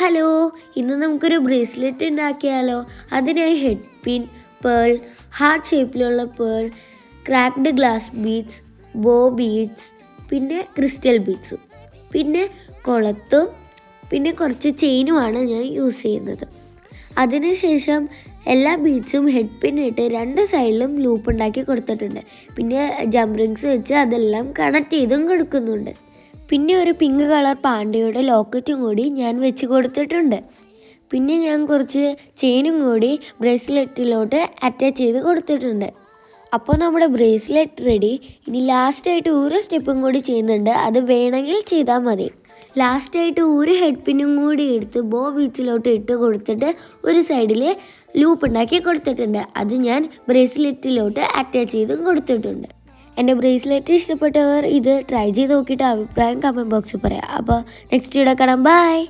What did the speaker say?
Hello ഇന്ന് നമുക്കൊരു bracelet ഉണ്ടാക്കിയാലോ. അതിനായി ഹെഡ് പിൻ പേൾ ഹാർട്ട് ഷേപ്പിലുള്ള pearl cracked glass beads bow beads പിന്നെ ക്രിസ്റ്റൽ ബീഡ്സും. പിന്നെ കുളത്തും പിന്നെ കുറച്ച് ചെയിനുമാണ് ഞാൻ യൂസ് ചെയ്യുന്നത്. അതിനുശേഷം എല്ലാ ബീഡ്സും ഹെഡ് പിൻ ഇട്ട് രണ്ട് സൈഡിലും ലൂപ്പ് ഉണ്ടാക്കി കൊടുത്തിട്ടുണ്ട്. പിന്നെ ജംറിങ്സ് വെച്ച് അതെല്ലാം കണക്ട് ചെയ്തും കൊടുക്കുന്നുണ്ട്. പിന്നെ ഒരു പിങ്ക് കളർ പാണ്ടയുടെ ലോക്കറ്റും കൂടി ഞാൻ വെച്ച് കൊടുത്തിട്ടുണ്ട്. പിന്നെ ഞാൻ കുറച്ച് ചെയിനും കൂടി ബ്രേസ്ലെറ്റിലോട്ട് അറ്റാച്ച് ചെയ്ത് കൊടുത്തിട്ടുണ്ട്. അപ്പോൾ നമ്മുടെ ബ്രേസ്ലെറ്റ് റെഡി ഇനി ലാസ്റ്റായിട്ട് ഒരു സ്റ്റെപ്പും കൂടി ചെയ്യുന്നുണ്ട്. അത് വേണമെങ്കിൽ ചെയ്താൽ മതി. ലാസ്റ്റായിട്ട് ഒരു ഹെഡ് പിന്നും കൂടി എടുത്ത് ബോ ബീച്ചിലോട്ട് ഇട്ട് കൊടുത്തിട്ട് ഒരു സൈഡിൽ ലൂപ്പ് ഉണ്ടാക്കി കൊടുത്തിട്ടുണ്ട്. അത് ഞാൻ ബ്രേസ്ലെറ്റിലോട്ട് അറ്റാച്ച് ചെയ്തും കൊടുത്തിട്ടുണ്ട്. എന്റെ ബ്രേസ്ലെറ്റ് ഇഷ്ടപ്പെട്ടവർ ഇത് ട്രൈ ചെയ്ത് നോക്കിയിട്ട് അഭിപ്രായം കമന്റ് ബോക്സിൽ പറയാം. അപ്പോൾ നെക്സ്റ്റ് വീഡിയോ കാണാം. ബൈ